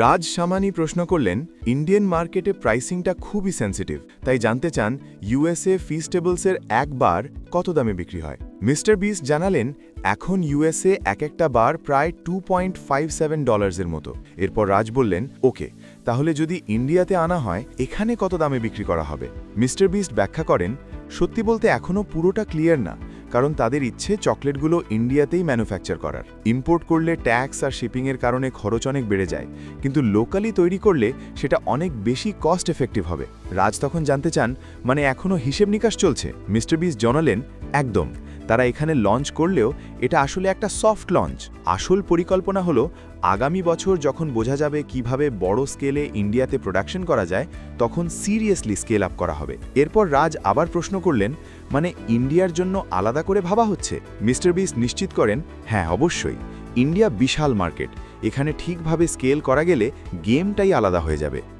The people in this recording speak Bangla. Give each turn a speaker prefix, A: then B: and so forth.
A: রাজ সামানি প্রশ্ন করলেন, ইন্ডিয়ান মার্কেটে প্রাইসিংটা খুবই সেন্সিটিভ, তাই জানতে চান ইউএসএ ফিস্টেবলসের এক বার কত দামে বিক্রি হয়। মিস্টার বিস জানালেন, এখন ইউএসএ এক একটা বার প্রায় টু পয়েন্ট ফাইভ সেভেন ডলার্সের মতো। এরপর রাজ বললেন, ওকে, তাহলে যদি ইন্ডিয়াতে আনা হয়, এখানে কত দামে বিক্রি করা হবে? মিস্টার বিস্ট ব্যাখ্যা করেন, সত্যি বলতে এখনও পুরোটা ক্লিয়ার না। কারণ তাদের ইচ্ছে চকলেটগুলো ইন্ডিয়াতেই ম্যানুফ্যাকচার করার। ইম্পোর্ট করলে ট্যাক্স আর শিপিংয়ের কারণে খরচ অনেক বেড়ে যায়। কিন্তু লোকালি তৈরি করলে সেটা অনেক বেশি কস্ট এফেক্টিভ হবে। রাজ তখন জানতে চান মানে এখনও হিসেব নিকাশ চলছে? মিস্টার বিস জানালেন, একদম। তারা এখানে লঞ্চ করলেও এটা আসলে একটা সফট লঞ্চ। আসল পরিকল্পনা হলো, আগামী বছর যখন বোঝা যাবে কীভাবে বড় স্কেলে ইন্ডিয়াতে প্রোডাকশন করা যায়, তখন সিরিয়াসলি স্কেল আপ করা হবে। এরপর রাজ আবার প্রশ্ন করলেন মানে ইন্ডিয়ার জন্য আলাদা করে ভাবা হচ্ছে? মিস্টার বিস নিশ্চিত করেন হ্যাঁ অবশ্যই। ইন্ডিয়া বিশাল মার্কেট। এখানে ঠিকভাবে স্কেল করা গেলে গেমটাই আলাদা হয়ে যাবে।